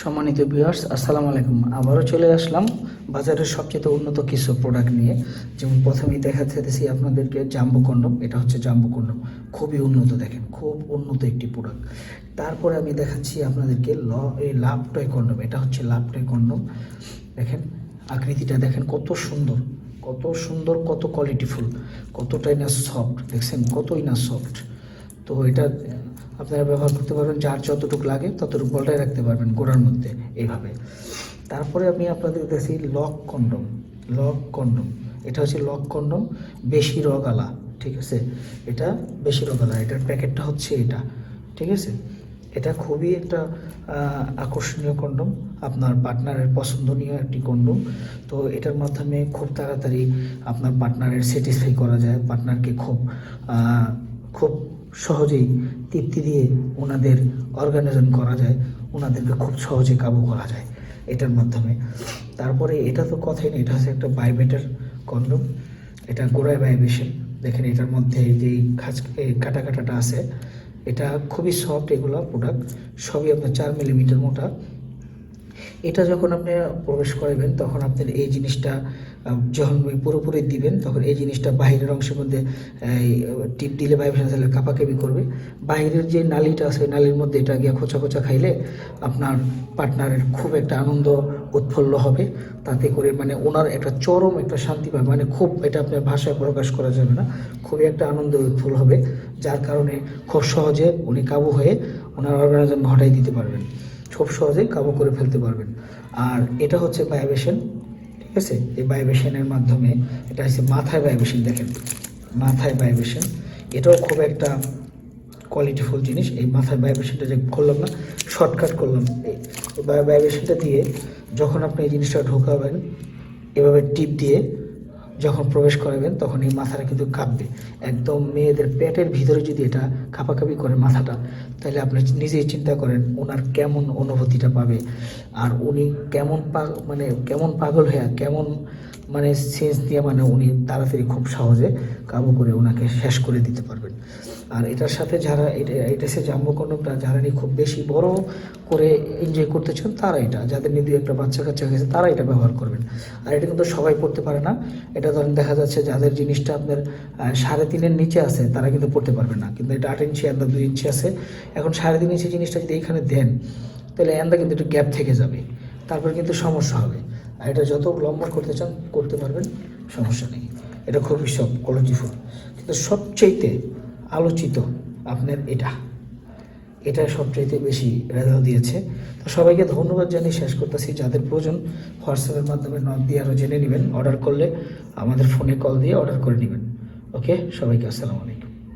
সম্মানিত ভিউয়ার্স আসসালামু আলাইকুম। আবারও চলে আসলাম বাজারের সবচেয়ে উন্নত কিছু প্রোডাক্ট নিয়ে। যেমন প্রথমেই দেখা যেতেছি আপনাদেরকে জাম্বো কন্ডম এটা হচ্ছে জাম্বো কন্ডম খুবই উন্নত, দেখেন, খুব উন্নত একটি প্রোডাক্ট তারপরে আমি দেখাচ্ছি আপনাদেরকে ল এই লাভ টয় কন্ডম, এটা হচ্ছে লাভ টয় কন্ডম। দেখেন, আকৃতিটা দেখেন কত সুন্দর কত সুন্দর, কত কোয়ালিটিফুল কতটাই না সফট দেখছেন, কতই না সফট তো এটা আপনারা ব্যবহার করতে পারবেন, যার যতটুকু লাগে ততটুকু বলটাই রাখতে পারবেন গোড়ার মধ্যে এইভাবে। তারপরে আমি আপনাদের দেখছি লক কন্ডম লক কন্ডম। এটা হচ্ছে লক কন্ডম, বেশি রগালা ঠিক আছে? এটা বেশি রগালা এটার প্যাকেটটা হচ্ছে এটা, ঠিক আছে? এটা খুবই একটা আকর্ষণীয় কন্ডম, আপনার পার্টনারের পছন্দনীয় একটি কন্ডম। তো এটার মাধ্যমে খুব তাড়াতাড়ি আপনার পার্টনারের স্যাটিসফাই করা যায়, পার্টনারকে খুব খুব সহজেই তৃপ্তি দিয়ে ওনাদের অর্গানাইজেশন করা যায়, ওনাদেরকে খুব সহজে কাবু করা যায় এটার মাধ্যমে। তারপরে এটা তো কথাই নেই, এটা হচ্ছে একটা বাইবেটার কন্ডম এটা গোড়ায় ভাইব্রেশন দেখেন এটার মধ্যে যেই খাঁচ কাটা কাটাটা আছে, এটা খুবই সফট এগুলো প্রোডাক্ট সবই আপনার চার মিলিমিটার মোটা। এটা যখন আপনি প্রবেশ করাবেন, তখন আপনার এই জিনিসটা যখন পুরোপুরি দিবেন, তখন এই জিনিসটা বাইরের অংশের মধ্যে টিপ দিলে ভাইব্রেশন তাহলে কাপাকাপি করবে। বাইরের যে নালিটা আছে নালির মধ্যে এটা গিয়ে খোঁচা খোঁচা খাইলে আপনার পার্টনারের খুব একটা আনন্দ উৎফুল্ল হবে। তাতে করে মানে ওনার একটা চরম একটা শান্তি পাবে। মানে খুব এটা আপনার ভাষায় প্রকাশ করা যাবে না। খুবই একটা আনন্দ উৎফুল্ল হবে। যার কারণে খুব সহজে উনি কাবু হয়ে ওনার অর্গানাইজেশন ঘটাই দিতে পারবেন। খুব সহজেই কাবু করে ফেলতে পারবেন। আর এটা হচ্ছে ভাইব্রেশন ঠিক আছে? এই ভাইব্রেশনের মাধ্যমে এটা হচ্ছে মাথায় ভাইব্রেশন দেখেন। মাথায় ভাইব্রেশন এটাও খুব একটা কোয়ালিটিফুল জিনিস। এই মাথায় ভাইব্রেশনটা যে করলাম না শর্টকাট করলাম। এই ভাইব্রেশনটা দিয়ে যখন আপনি এই জিনিসটা ঢোকাবেন, এভাবে টিপ দিয়ে যখন প্রবেশ করাবেন, তখন এই মাথাটা কিন্তু কাঁপবে। একদম মেয়েদের পেটের ভিতরে যদি এটা কাঁপাকাঁপি করে মাথাটা, তাহলে আপনি নিজেই চিন্তা করেন, ওনার কেমন অনুভূতিটা পাবে? আর উনি কেমন মানে কেমন পাগল হয়ে, কেমন মানে সেন্স দিয়ে মানে উনি তাড়াতাড়ি খুব সহজে কাবু করে ওনাকে শেষ করে দিতে পারবেন। আর এটার সাথে যারা, এটা এটা সে জাম্বো যারা নিয়ে খুব বেশি বড় করে এনজয় করতে চান, তারা এটা, যাদের নিয়ে দুই একটা বাচ্চা কাচ্চা হয়েছে, তারা এটা ব্যবহার করবেন। আর এটা কিন্তু সবাই পড়তে পারে না, এটা ধরেন দেখা যাচ্ছে যাদের জিনিসটা আপনার সাড়ে তিনের নিচে আছে, তারা কিন্তু পড়তে পারবে না। কিন্তু এটা আট ইঞ্চি আন্দা দুই ইঞ্চি আছে। এখন সাড়ে তিন ইঞ্চি জিনিসটা যদি এখানে দেন, তাহলে আন্দা কিন্তু একটু গ্যাপ থেকে যাবে। তারপর কিন্তু সমস্যা হবে। আর এটা যত লম্বা করতে চান, করতে পারবেন, সমস্যা নেই। এটা খুবই সব কোয়ালিটিফুল কিন্তু সবচেয়েতে আলোচিত আপনার এটা। এটা সবচাইতে বেশি রেজাল্ট দিয়েছে। তো সবাইকে ধন্যবাদ জানিয়ে শেষ করতেছি। যাদের প্রয়োজন হোয়াটসঅ্যাপের মাধ্যমে নক দিয়ে আরও জেনে নেবেন অর্ডার করলে আমাদের ফোনে কল দিয়ে অর্ডার করে নেবেন। ওকে সবাইকে আসসালামু আলাইকুম।